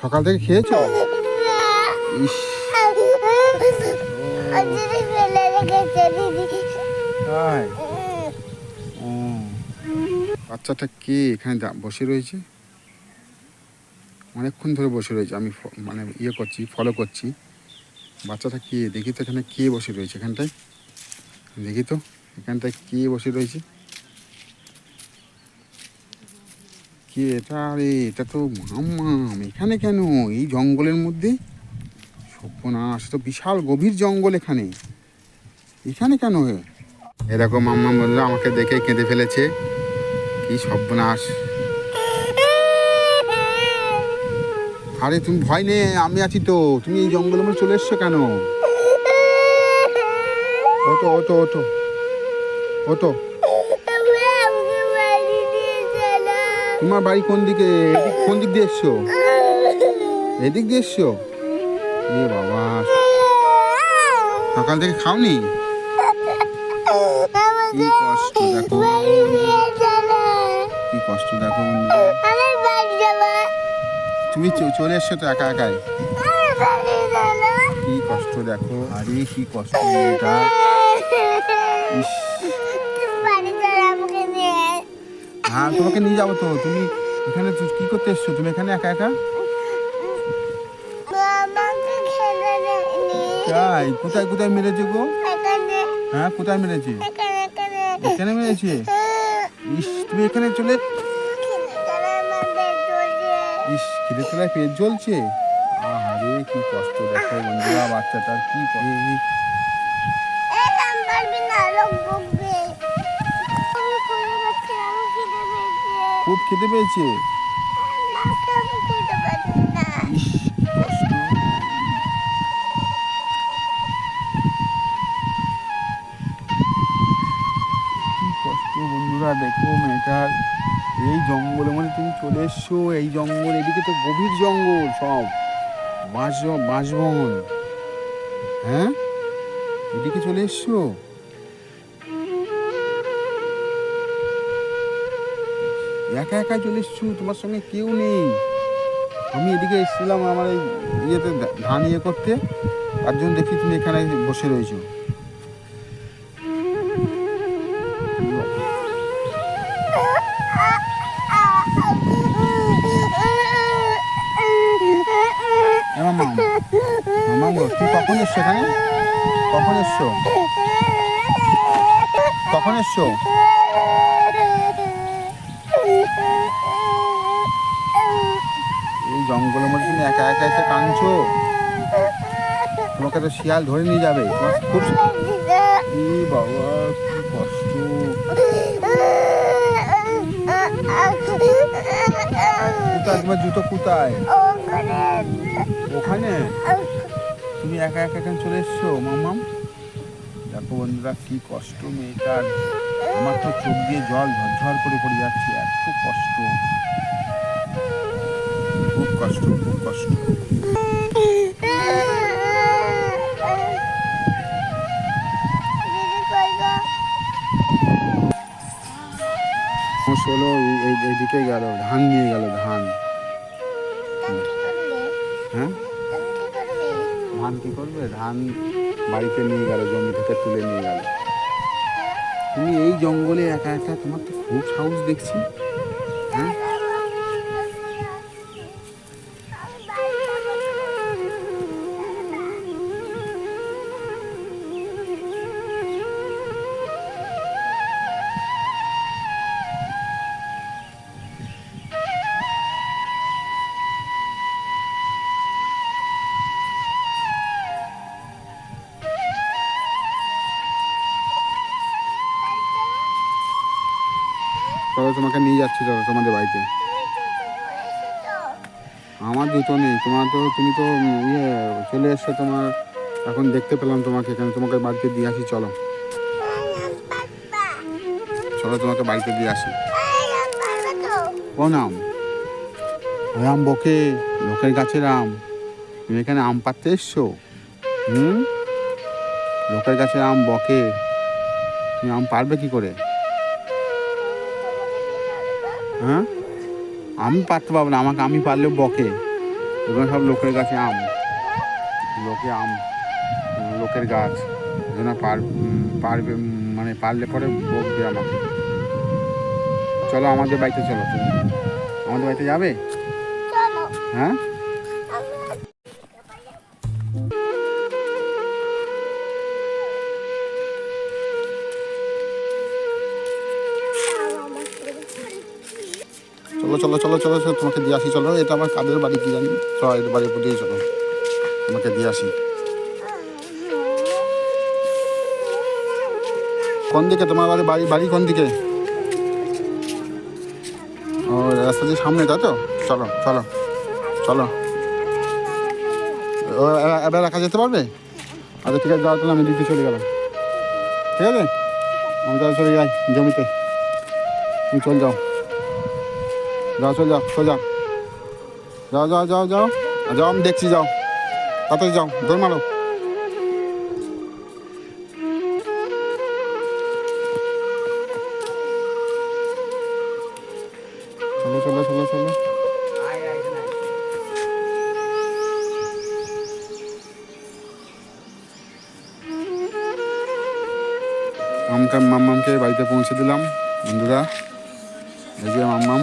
সকাল থেকে খেয়েছো? ইস। তাই? ও বাচ্চাটা কে এখানে বসে রয়েছে? অনেকক্ষণ ধরে বসে রয়েছে। আমি মানে ইয়ে করছি ফলো করছি। বাচ্চাটা কে? দেখি তো এখানে কে বসে রয়েছে? এখানটায়? দেখি তো এখানটায় কে বসে রয়েছে? কে এটা আরে এটা তো মাম্মাম এখানে কেন? এই জঙ্গলের মধ্যে? সর্বনাশ তো বিশাল গভীর জঙ্গল এখানে। এখানে কেন? এরকম মাম্মা বলল আমাকে দেখে কেঁদে ফেলেছে। কি সর্বনাশ। আরে, তুমি ভয় নে আমি আছি তো। তুমি এই জঙ্গলের মধ্যে চলে এসছো কেন? ওটো ওটো ওটো ওটো তোমার বাড়ি কোন দিকে? কোন দিক দিয়ে এসছো? এদিক দিয়ে এসছো? এ বাবা, সকাল থেকে খাওনি? কি কষ্ট, দেখো। কি কষ্ট, দেখো তুমি চলে এসছো তো একা একাই? কি কষ্ট, দেখো। আরে, কি কষ্ট এটা ইস। হ্যাঁ তোমাকে নিয়ে যাব তো। তুমি এখানে কি করতে এসছো? তুমি এখানে একা একা? তাই? কোথায় কোথায় মেরেছে গো? হ্যাঁ কোথায় মেরেছে? এখানে মেরেছে? ইস তুমি এখানে চলে ইস খিদে তোলায় পেট জ্বলছে। আরে কি কষ্ট দেখো বন্ধুরা বাচ্চাটার কি খেতে পেয়েছে? কষ্ট বন্ধুরা, দেখো মেয়েটার এই জঙ্গলে মানে তুমি চলে এসছো, এই জঙ্গল, এদিকে তো গভীর জঙ্গল সব। বাঁশ, বাঁশবন। হ্যাঁ? এদিকে চলে এসছো? একা একা চলে এসছো তোমার সঙ্গে কেউ নেই। আমি এদিকে এসেছিলাম আমার এই ইয়েতে ধান ইয়ে করতে। জন্য দেখি তুমি এখানে বসে রয়েছো। তুই কখন এসছো এখানে? কখন এসছো? কখন এসছো? জঙ্গলের মধ্যে তুমি একা একা এসে কাঁদছো? তোমাকে তো শিয়াল ধরে নিয়ে যাবে। খুব বাবা কষ্ট। তোমার জুতো কোথায়? ওখানে? তুমি একা একা এখানে চলে এসছো মামাম দেখো বন্ধুরা, কি কষ্ট মেয়েটার। আমার তো চোখ দিয়ে জল ঝরঝর করে পড়ে যাচ্ছে, এত কষ্ট। কষ্ট খুব কষ্ট হলো এই- এই এইদিকে গেল, ধান নিয়ে গেল, ধান। হ্যাঁ? ধান কি করবে? ধান বাড়িতে নিয়ে গেল, জমি থেকে তুলে নিয়ে গেল। তুমি এই জঙ্গলে একা একা তোমার তো খুব সাহস দেখছি। চলো তোমাকে নিয়ে যাচ্ছি, চলো তোমাদের বাড়িতে। আমার জুতো নেই, তোমার তো, তুমি তো ইয়ে চলে এসছো তোমার। এখন দেখতে পেলাম তোমাকে, এখানে তোমাকে বাড়িতে দিয়ে আসি, চলো। চলো তোমাকে বাড়িতে দিয়ে আসি। ওই আম বকে, লোকের গাছের আম তুমি এখানে আম পাততে এসছো? হুম? লোকের গাছের আম বকে। তুমি আম পারবে কি করে? হ্যাঁ? আমি পারতে পারব না আমাকে আমি পারলেও বকে। ওখানে সব লোকের গাছে আম। লোকে আম লোকের গাছ। ওখানে পার পারবে মানে পারলে পরে বকবে আমাকে। চলো আমাদের বাড়িতে চলো। তুমি আমাদের বাড়িতে যাবে? হ্যাঁ? চলো চলো চলো চলো, তোমাকে দিয়ে আসি, চলো। এটা আমার কাদের বাড়ি কি জানি? চলো এর বাড়ির উপর দিয়ে চলো। তোমাকে দিয়ে আসি। কোন দিকে? তোমার বাড়ি বাড়ি বাড়ি কোন দিকে? ও, রাস্তা দিয়ে সামনে, তাই তো? চলো চলো চলো। ও এবার- রাখা যেতে পারবে? আচ্ছা ঠিক আছে যাওয়ার তাহলে আমি দিতে চলে গেলাম। ঠিক আছে? আমি তাহলে চলে যাই জমিতে। তুমি চল যাও। যাও, চল যাও, সোজা। যাও যাও যাও যাও। যাও, আমি দেখছি, যাও। তাড়াতাড়ি যাও দৌড় মারো। চলো চলো চলো আমকে মাম্মামকে বাড়িতে পৌঁছে দিলাম, বন্ধুরা। এই যে মাম্মাম।